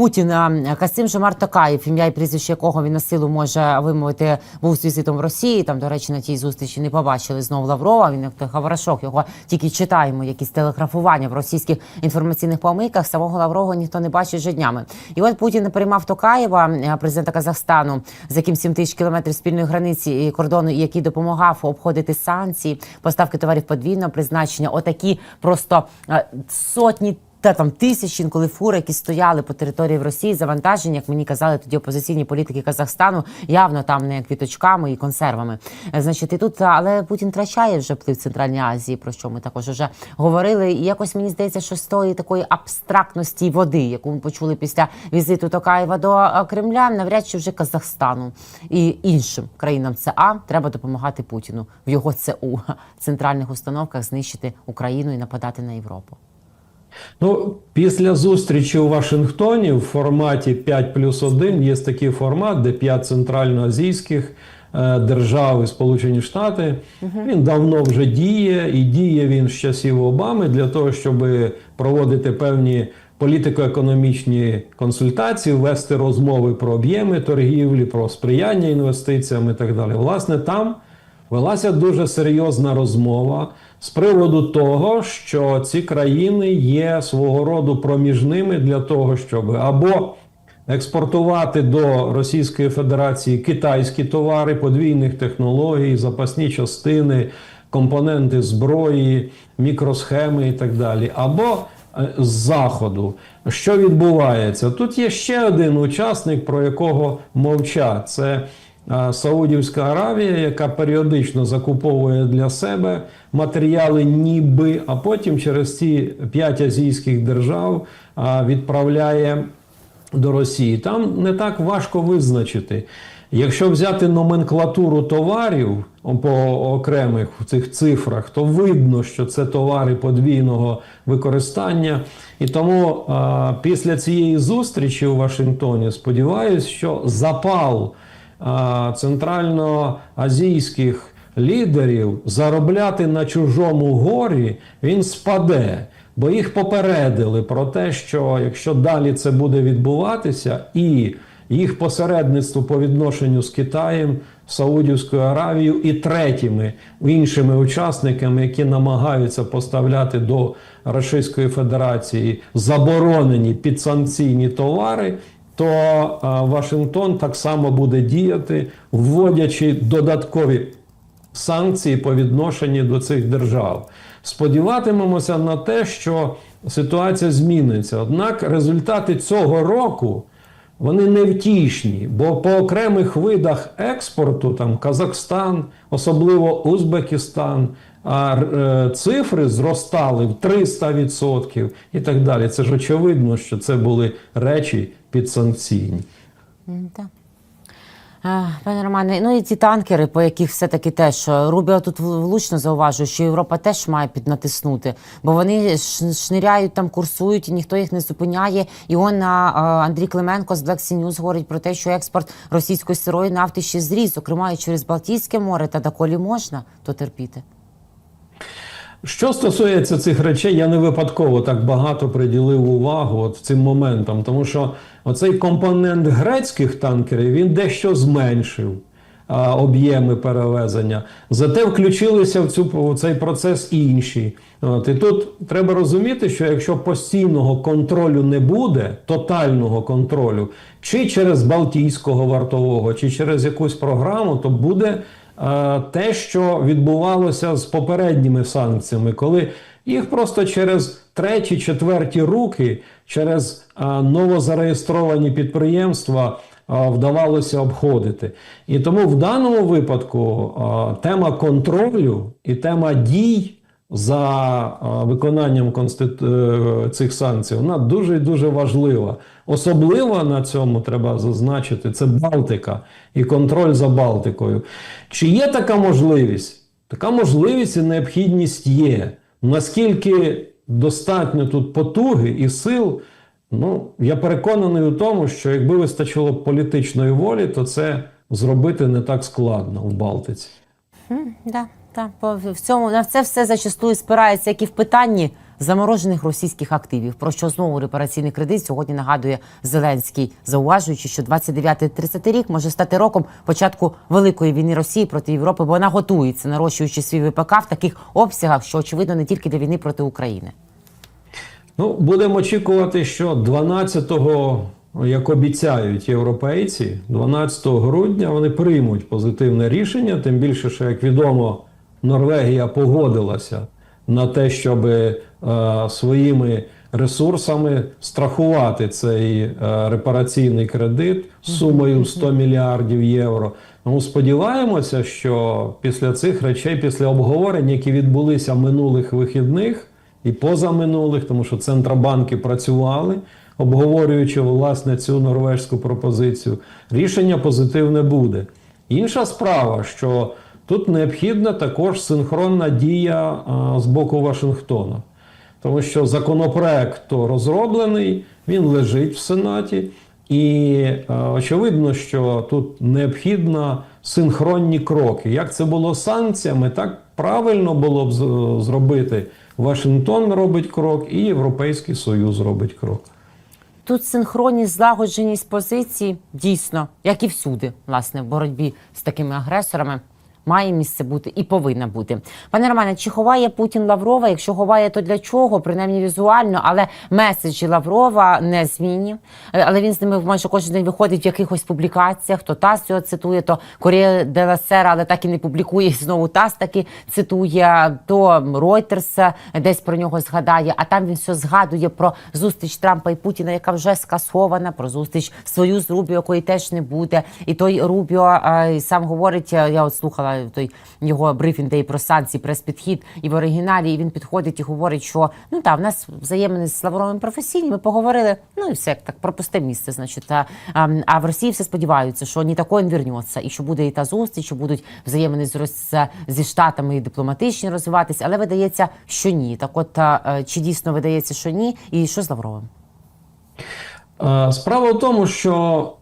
Путін е, Касим Жомар Токаєв, ім'я і прізвище якого він на силу може вимовити, був з візитом в Росії. Там, до речі, на тій зустрічі не побачили знову Лаврова. Він як той його тільки читаємо, якісь телеграфування в російських інформаційних помийках. Самого Лаврова ніхто не бачить вже днями. І от Путін приймав Токаєва, е, президента Казахстану, з яким 7 тисяч кілометрів спільної границі і кордону, який допомагав обходити санкції, поставки товарів подвійного призначення. Отакі просто е, сотні. Та там тисячі інколи фури, які стояли по території в Росії, завантажені, як мені казали тоді опозиційні політики Казахстану, явно там не квіточками і консервами. Е, Значить, і тут, але Путін втрачає вже вплив Центральній Азії, про що ми також вже говорили. І якось мені здається, що з тої такої абстрактності води, яку ми почули після візиту Токаєва до е, Кремля, навряд чи вже Казахстану і іншим країнам ЦА треба допомагати Путіну в його ЦУ центральних установках знищити Україну і нападати на Європу. Ну, після зустрічі у Вашингтоні в форматі 5 плюс 1 є такий формат, де 5 центральноазійських е, держав і Сполучені Штати. Він давно вже діє, і діє він з часів Обами для того, щоб проводити певні політико-економічні консультації, вести розмови про об'єми торгівлі, про сприяння інвестиціям і так далі. Власне, там велася дуже серйозна розмова з приводу того, що ці країни є свого роду проміжними для того, щоб або експортувати до Російської Федерації китайські товари подвійних технологій, запасні частини, компоненти зброї, мікросхеми і так далі, або е, з заходу. Що відбувається? Тут є ще один учасник, про якого мовчать. Це Саудівська Аравія, яка періодично закуповує для себе матеріали, ніби, а потім через ці п'ять азійських держав відправляє до Росії. Там не так важко визначити. Якщо взяти номенклатуру товарів по окремих цих цифрах, то видно, що це товари подвійного використання. І тому після цієї зустрічі у Вашингтоні сподіваюся, що запал центральноазійських лідерів заробляти на чужому горі він спаде. Бо їх попередили про те, що якщо далі це буде відбуватися, і їх посередництво по відношенню з Китаєм, Саудівською Аравією і третіми іншими учасниками, які намагаються поставляти до Російської Федерації заборонені підсанкційні товари, то Вашингтон так само буде діяти, вводячи додаткові санкції по відношенню до цих держав. Сподіватимемося на те, що ситуація зміниться. Однак результати цього року вони невтішні, бо по окремих видах експорту, там Казахстан, особливо Узбекистан, а е, цифри зростали в 300% і так далі. Це ж очевидно, що це були речі підсанкційні. Так. Пане Романе, ну і ці танкери, по яких все-таки теж Рубіо тут влучно зауважує, що Європа теж має піднатиснути, бо вони шниряють там, курсують, і ніхто їх не зупиняє. І он Андрій Клименко з Black Sea News говорить про те, що експорт російської сирої нафти ще зріс, зокрема і через Балтійське море, та доколі можна то терпіти. Що стосується цих речей, я не випадково так багато приділив увагу от цим моментам, тому що оцей компонент грецьких танкерів він дещо зменшив об'єми перевезення. Зате включилися в цю в цей процес інші. От, і тут треба розуміти, що якщо постійного контролю не буде, тотального контролю, чи через Балтійського вартового, чи через якусь програму, то буде те, що відбувалося з попередніми санкціями, коли їх просто через треті, четверті руки, через е, новозареєстровані підприємства е, вдавалося обходити. І тому в даному випадку е, тема контролю і тема дій. За е, виконанням е, цих санкцій вона дуже дуже важлива. Особливо на цьому треба зазначити це Балтика і контроль за Балтикою. Чи є така можливість? Така можливість і необхідність є. Наскільки достатньо тут потуги і сил, ну я переконаний у тому, що якби вистачило політичної волі, то це зробити не так складно в Балтиці. Да, да, по- в цьому на це все зачастую спирається, як і в питанні заморожених російських активів. Про що знову репараційний кредит сьогодні нагадує Зеленський, зауважуючи, що 29-30 рік може стати роком початку великої війни Росії проти Європи, бо вона готується, нарощуючи свій ВПК в таких обсягах, що очевидно не тільки для війни проти України. Ну, будемо очікувати, що 12-го, як обіцяють європейці, 12 грудня вони приймуть позитивне рішення. Тим більше, що як відомо, Норвегія погодилася на те, щоб е, своїми ресурсами страхувати цей е, репараційний кредит сумою 100 мільярдів євро. Тому сподіваємося, що після цих речей, після обговорень, які відбулися минулих вихідних і позаминулих, тому що центробанки працювали, обговорюючи власне цю норвежську пропозицію, рішення позитивне буде. Інша справа, що тут необхідна також синхронна дія а, з боку Вашингтона. Тому що законопроект розроблений, він лежить в Сенаті, і е, очевидно, що тут необхідно синхронні кроки. Як це було з санкціями, так правильно було б зробити. Вашингтон робить крок, і Європейський Союз робить крок. Тут синхронність, злагодженість позицій дійсно, як і всюди, власне, в боротьбі з такими агресорами. Має місце бути і повинна бути. Пане Романе, чи ховає Путін Лаврова? Якщо ховає, то для чого? Принаймні візуально, але меседжі Лаврова не змінні. Е, Але він з ними майже кожен день виходить в якихось публікаціях. То ТАСС його цитує, то Корія де ла Сера, але так і не публікує. І Знову ТАСС таки цитує, то Reuters десь про нього згадає. А там він все згадує про зустріч Трампа і Путіна, яка вже скасована, про зустріч свою з Рубіо, якої теж не буде. І той Рубіо е, сам говорить. Я от слухала той його брифінг, де і про санкції, прес-підхід, і в оригіналі і він підходить і говорить, що ну так, в нас взаємини з Лавровим професійні. Ми поговорили. Ну і все так про пусте місце. Значить, а, а, а в Росії все сподіваються, що не такий він вернеться, і що буде і та зустріч, що будуть взаємини з Рос- зі штатами і дипломатичні розвиватися, але видається, що ні. Так, от а, е, чи дійсно видається, що ні, і що з Лавровим? Е, Справа в тому, що е,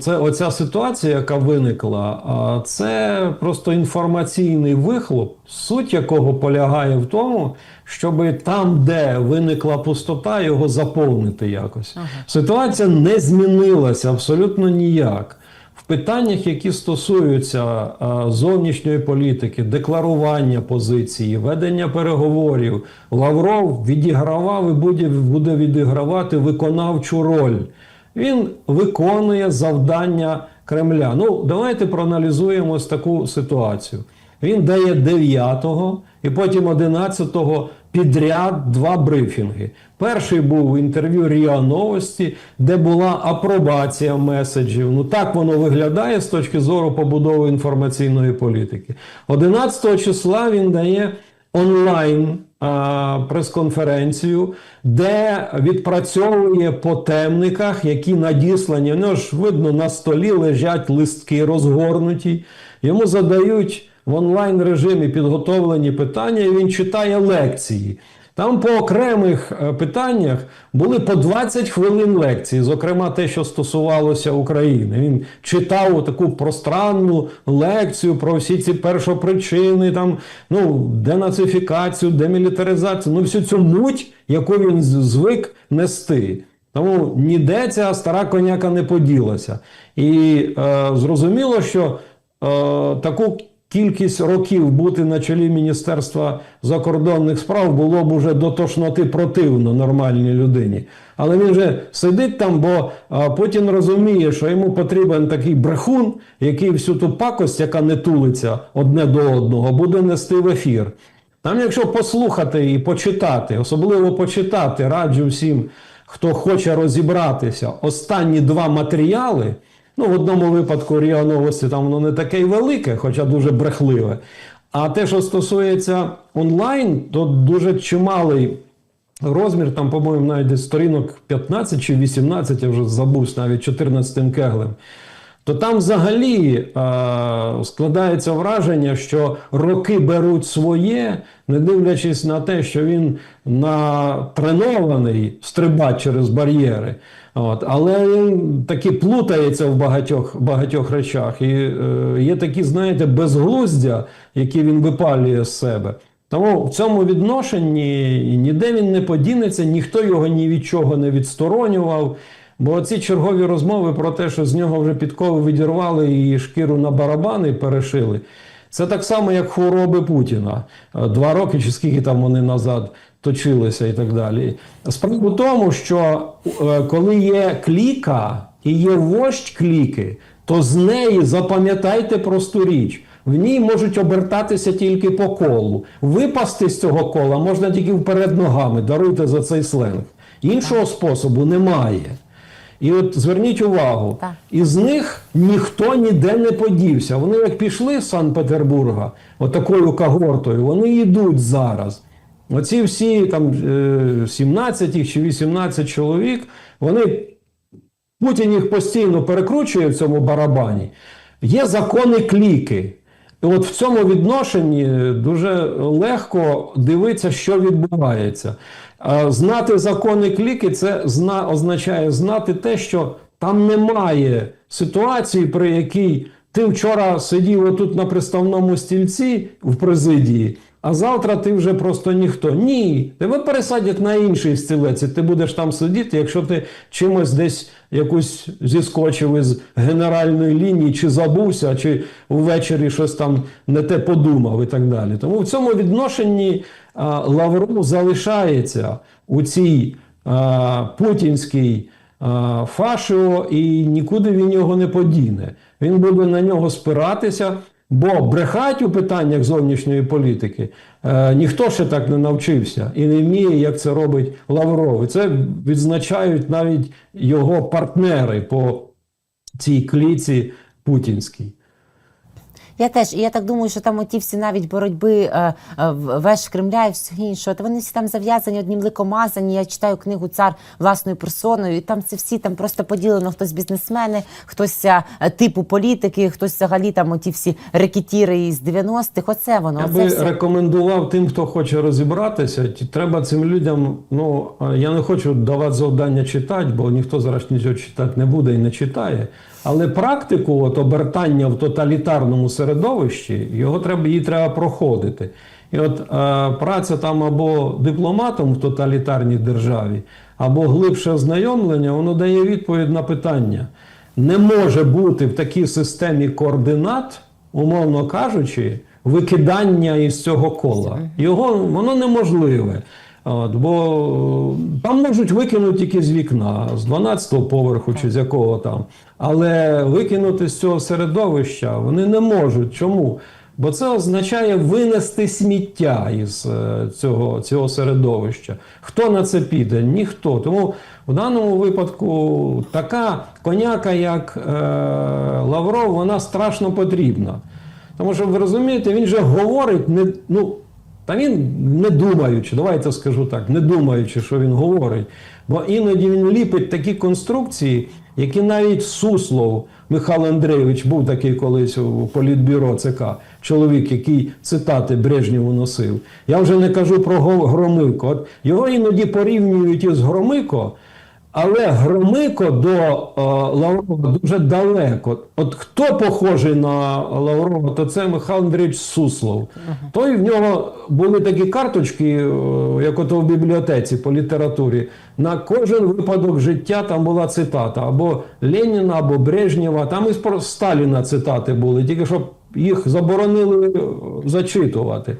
це оця ситуація, яка виникла, е, це просто інформаційний вихлоп, суть якого полягає в тому, щоб там, де виникла пустота, його заповнити якось. Ситуація не змінилася абсолютно ніяк. В питаннях, які стосуються е, зовнішньої політики, декларування позиції, ведення переговорів, Лавров відігравав і буде відігравати виконавчу роль. Він виконує завдання Кремля. Ну, давайте проаналізуємо ось таку ситуацію. Він дає 9-го і потім 11-го підряд два брифінги. Перший був інтерв'ю Ріа Новості, де була апробація меседжів. Ну так воно виглядає з точки зору побудови інформаційної політики. 11 числа він дає онлайн прес-конференцію, де відпрацьовує по темниках, які надіслані. Ну ж видно, на столі лежать листки розгорнуті. Йому задають в онлайн режимі підготовлені питання, і він читає лекції. Там по окремих е, питаннях були по 20 хвилин лекції, зокрема те, що стосувалося України. Він читав таку пространну лекцію про всі ці першопричини, там, ну, денацифікацію, демілітаризацію, ну всю цю муть, яку він звик нести. Тому ніде ця стара коняка не поділася. І е, зрозуміло, що е, таку кількість років бути на чолі Міністерства закордонних справ було б уже до тошноти противно нормальній людині. Але він же сидить там, бо Путін розуміє, що йому потрібен такий брехун, який всю ту пакость, яка не тулиться одне до одного, буде нести в ефір. Там, якщо послухати і почитати, особливо почитати, раджу всім, хто хоче розібратися, останні два матеріали. Ну, в одному випадку Ріа Новості там воно не таке велике, хоча дуже брехливе. А те, що стосується онлайн, то дуже чималий розмір, там, по-моєму, навіть сторінок 15 чи 18, я вже забув навіть 14 кеглем. То там взагалі е, складається враження, що роки беруть своє, не дивлячись на те, що він натренований стрибати через бар'єри. От, але він таки плутається в багатьох, багатьох речах. І е, є такі, знаєте, безглуздя, які він випалює з себе. Тому в цьому відношенні ніде він не подінеться, ніхто його ні від чого не відсторонював. Бо ці чергові розмови про те, що з нього вже підкови відірвали і шкіру на барабани перешили. Це так само, як хвороби Путіна. Е, Два роки чи скільки там вони назад точилися і так далі. Справа в тому, що е, коли є кліка і є вождь кліки, то з неї запам'ятайте просту річ. В ній можуть обертатися тільки по колу. Випасти з цього кола можна тільки вперед ногами. Даруйте за цей сленг. Іншого способу немає. І от зверніть увагу, Так. із них ніхто ніде не подівся. Вони як пішли з Санкт-Петербурга, отакою когортою, вони йдуть зараз. Оці всі там е, 17 їх чи 18 чоловік, вони Путін їх постійно перекручує в цьому барабані. Є закони кліки. І от в цьому відношенні дуже легко дивитися, що відбувається. Знати закони кліки це зна, означає знати те, що там немає ситуації, при якій ти вчора сидів отут на приставному стільці в президії, а завтра ти вже просто ніхто. Ні, тебе пересадять на інший стілець, і ти будеш там сидіти, якщо ти чимось десь якусь зіскочив із генеральної лінії, чи забувся, чи ввечері щось там не те подумав і так далі. Тому в цьому відношенні а, Лавров залишається у цій а, путінській а, фашіо, і нікуди він його не подіне. Він буде на нього спиратися. Бо брехать у питаннях зовнішньої політики е, ніхто ще так не навчився і не вміє, як це робить Лавров. І це відзначають навіть його партнери по цій кліці путінській. Я теж, і я так думаю, що там оті всі навіть боротьби е, е, веж Кремля і все інше, то вони всі там зав'язані одним ликомазані. Я читаю книгу Цар власною персоною, і там це всі там просто поділено. Хтось бізнесмени, хтось е, типу політики, хтось взагалі там оті всі рекетіри із 90-х. Оце воно. Я оце би все. рекомендував тим, хто хоче розібратися. Треба цим людям. Ну е, я не хочу давати завдання читати, бо ніхто зараз нічого читати не буде і не читає. Але практику от обертання в тоталітарному середовищі його треба її треба проходити. І от е, праця там або дипломатом в тоталітарній державі, або глибше ознайомлення, воно дає відповідь на питання. Не може бути в такій системі координат, умовно кажучи, викидання із цього кола. Його воно неможливе. От, бо там можуть викинути тільки з вікна, з 12-го поверху чи з якого там. Але викинути з цього середовища вони не можуть. Чому? Бо це означає винести сміття із е, цього, цього середовища. Хто на це піде? Ніхто. Тому в даному випадку така коняка, як е, Лавров, вона страшно потрібна. Тому що ви розумієте, він же говорить не ну. Та він не думаючи, давайте скажу так, не думаючи, що він говорить. Бо іноді він ліпить такі конструкції, які навіть Суслов Михайло Андрійович був такий колись у політбюро ЦК, чоловік, який цитати Брежнєву носив. Я вже не кажу про Громико. От його іноді порівнюють із Громико, але Громико до е, Лаврова дуже далеко. От хто похожий на Лаврова, то це Михайло Андрійович Суслов. Той в нього були такі карточки, е, як ото в бібліотеці по літературі. На кожен випадок життя там була цитата або Леніна, або Брежнєва. Там і про Сталіна цитати були, тільки щоб їх заборонили е, зачитувати.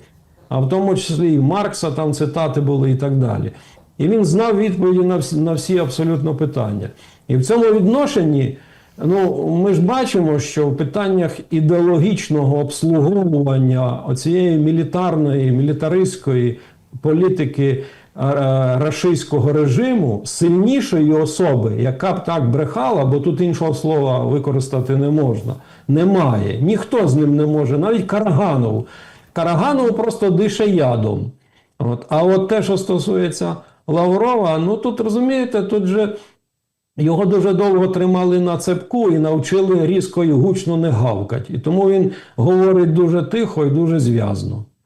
А в тому числі і Маркса там цитати були і так далі. І він знав відповіді на всі, на всі абсолютно питання. І в цьому відношенні ну, ми ж бачимо, що в питаннях ідеологічного обслуговування оцієї мілітарної, мілітаристської політики е, рашистського режиму сильнішої особи, яка б так брехала, бо тут іншого слова використати не можна, немає. Ніхто з ним не може, навіть Караганов. Караганов просто дише ядом. От. А от те, що стосується Лаврова, ну тут розумієте, тут же його дуже довго тримали на цепку і навчили різко і гучно не гавкати. І тому він говорить дуже тихо і дуже зв'язно.